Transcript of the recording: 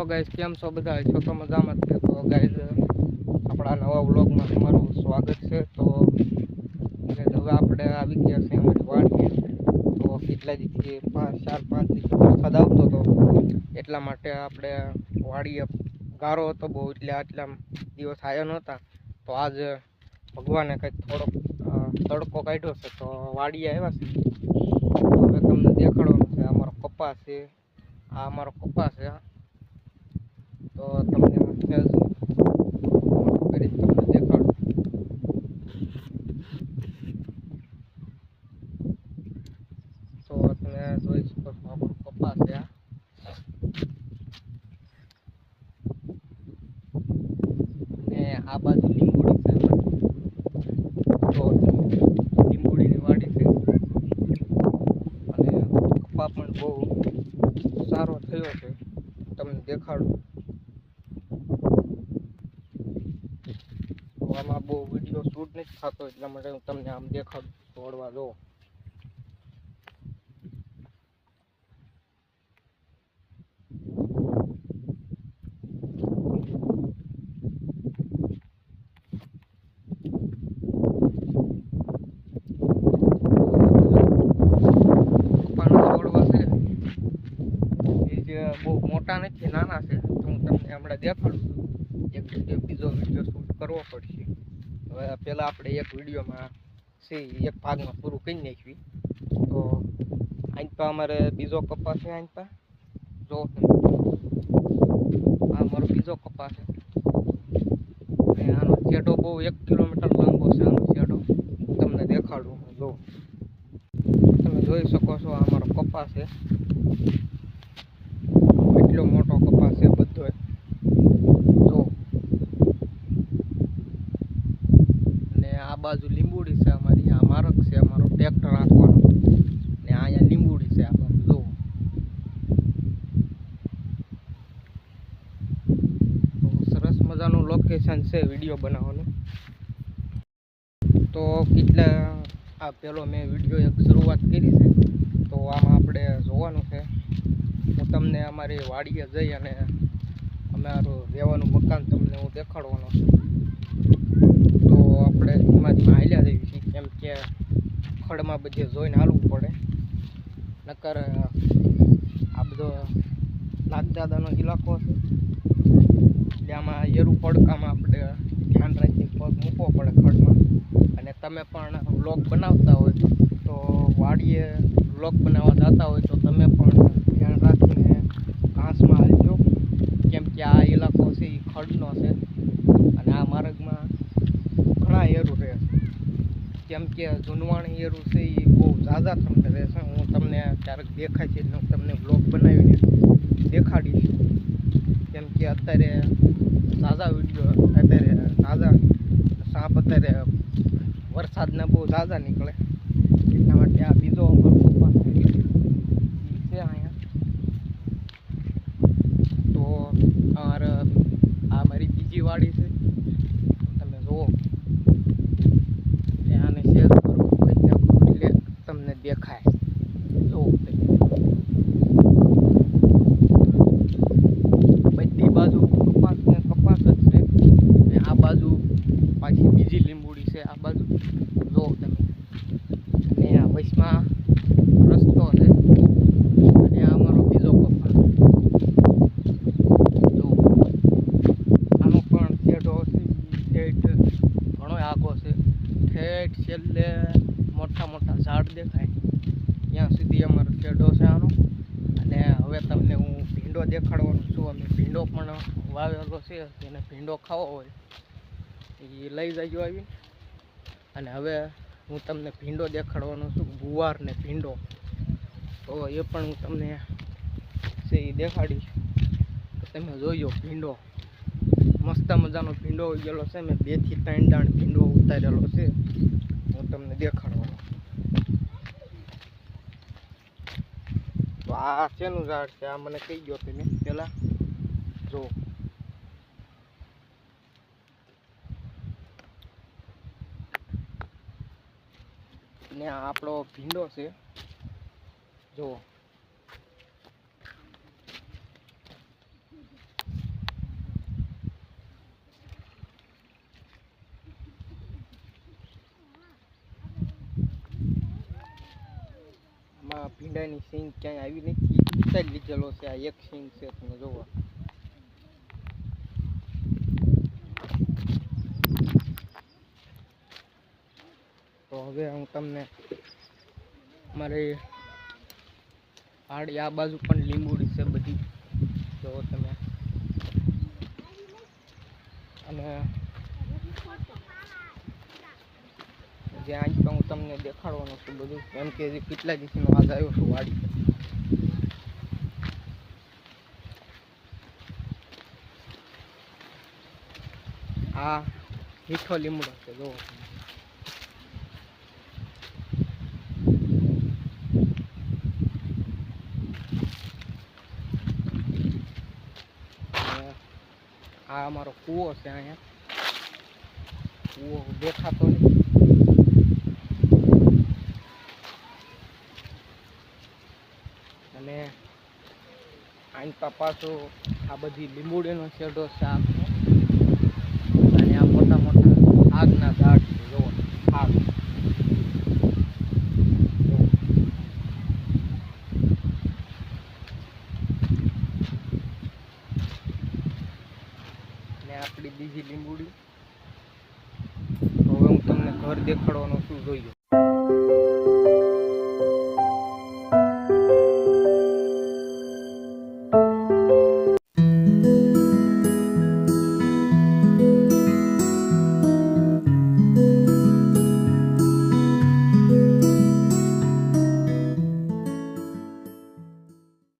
Hello guys કેમ છો બધા છો તો મજામાં જ છે. તો ગાઈઝ આપણા નવા વ્લોગમાં તમારું સ્વાગત છે. તો હવે આપણે આવી ગયા છે અમારી વાડીએ. તો કેટલા દીથી પાંચ, ચાર, પાંચ દિવસ વરસાદ આવતો હતો એટલા માટે આપણે વાડીએ ગારો હતો બહુ, એટલે આટલા દિવસ આવ્યા નહોતા. તો આજ ભગવાને કંઈક થોડોક તડકો કાઢ્યો છે. તો વાડીએ આવ્યા છે. હવે તમને દેખાડવાનું છે, અમારો કપાસ છે. આ અમારો કપાસ છે. તો તમને દેખાડું. તો તમે જોઈ શકો છો, આપણો કપાસ આ. બાજુ લીંબોડી છે તો લીંબુડીની વાડી છે. અને કપા પણ બહુ સારો થયો છે. તમને દેખાડું તો આમાં બહુ વીડિયો શૂટ નથી થતો, એટલા માટે હું તમને આમ દેખાડ દોડવા દો. બહુ મોટા નથી, નાના છે, તો હું તમને હમણાં દેખાડું એક બીજો શૂટ કરવો પડશે. હવે પહેલાં આપણે એક વિડીયોમાં સી એક ભાગમાં પૂરું કરી નાખ્યું તો તો અમારે બીજો કપાસ છે અહીં પા જો. આ મારો બીજો કપાસ છે. આનો છેડો બહુ એક કિલોમીટર લાંબો છે, આનો છેડો. તમને દેખાડું જો તમે જોઈ શકો છો આ અમારો કપાસ છે. એટલો મોટો કપાસ છે બધો જો ને આ બાજુ લીંબુડી છે અમારી આ માર્ગ છે અમારો ટ્રેક્ટર રાખવાનો ને અહીંયા લીંબુડી છે આપણે તો સરસ મજાનું લોકેશન છે વીડિયો બનાવવાનું. તો કેટલા, આ પેલો મેં વીડિયો એક શરૂઆત કરી છે. તો આમાં આપણે જોવાનું છે. હું તમને અમારી વાડીએ જઈ અને અમારું રહેવાનું મકાન તમને હું દેખાડવાનો છું. તો આપણે એમાં કે ખડમાં બધે જોઈને હાલવું પડે. નકર આ બધો નાગદાદાનો ઇલાકો છે. એટલે આમાં પડકામાં આપણે ધ્યાન રાખીને પગ મૂકવો પડે ખડમાં. અને તમે પણ વ્લોગ બનાવતા હોય તો વાડીએ વ્લોગ બનાવવા જતા હોય તો તમે પણ ધ્યાન રાખીને ઘાસમાં હાલજો. કેમ કે આ ઇલાકો છે એ ખડનો છે. અને આ માર્ગમાં ઘણા એરું રહે છે. કેમ કે જૂનવાણી એરું છે એ બહુ ઝાઝા તમને રહેશે હું તમને ક્યારેક દેખાય છે હું તમને બ્લોગ બનાવીને દેખાડીશ. કેમ કે અત્યારે ઝાઝા વીડિયો અત્યારે ઝાઝા સાપ અત્યારે વરસાદના બહુ ઝાઝા નીકળે. એટલા માટે આ બીજો અમારો કપાસ છે ઈ છે અહીંયા તો અમારે આ મારી બીજી વાડી છે તમે જુઓ એટલે આને શેર કરું એટલે એટલે તમને દેખાય જુઓ તમે. બધી બાજુ કપાસ ને કપાસ જ છે ને આ બાજુ પાછી બીજી લીંબુડી છે આ બાજુ જુઓ તમે અને આ વચમાં રસ્તો છે અને આ અમારો બીજો કપાસ જો આનો પણ શેઢો છે ઈ ઠેઠ ઘણો આગો છે ઠેઠ છેલ્લે મોટા દેખાય. ત્યાં સુધી અમારો ચેડો છે આનો. અને હવે તમને હું ભીંડો દેખાડવાનો છું. અમે ભીંડો પણ વાવેલો છે. એને ભીંડો ખાવો હોય એ લઈ જજો આવી અને હવે હું તમને ભીંડો દેખાડવાનો છું. ગુવાર ને ભીંડો. તો એ પણ હું તમને છે એ દેખાડીશ. તો તમે જોયો ભીંડો. મસ્ત મજાનો ભીંડો ઉગેલો છે. મેં બેથી ત્રણ દાણ ભીંડો ઉતારેલો છે. હું તમને દેખાડવાનો તો આ શેનું ઝાડ છે? આ મને કહી ગયો તમે પેલા જો. ને આ આપણો ભીંડો છે. જુઓ ભીંડાની સિંગ ક્યાંય આવી નથી. વિચારી લીધેલો છે. આ એક સિંગ છે, તમે જોવો. તો હવે હું તમને મારે આડી આ બાજુ પણ લીંબુડી છે બધી. જોવો તમે. અને જ્યાં તો હું તમને દેખાડવાનું છું બધું, કેમ કે કેટલા દિવસનો આજ આવ્યો છું વાડી. આ મીઠો લીમડો છે જો આ અમારો કૂવો છે અહીંયા. કૂવો દેખાતો નહીં અને પાછો આ બધી લીંબુડીનો છેડો છે અને આ મોટા મોટા આગના ઝાડ છે. જુઓ, આગ. આપણી બીજી લીંબુડી. હવે હું તમને ઘર દેખાડવાનું શું જોઈએ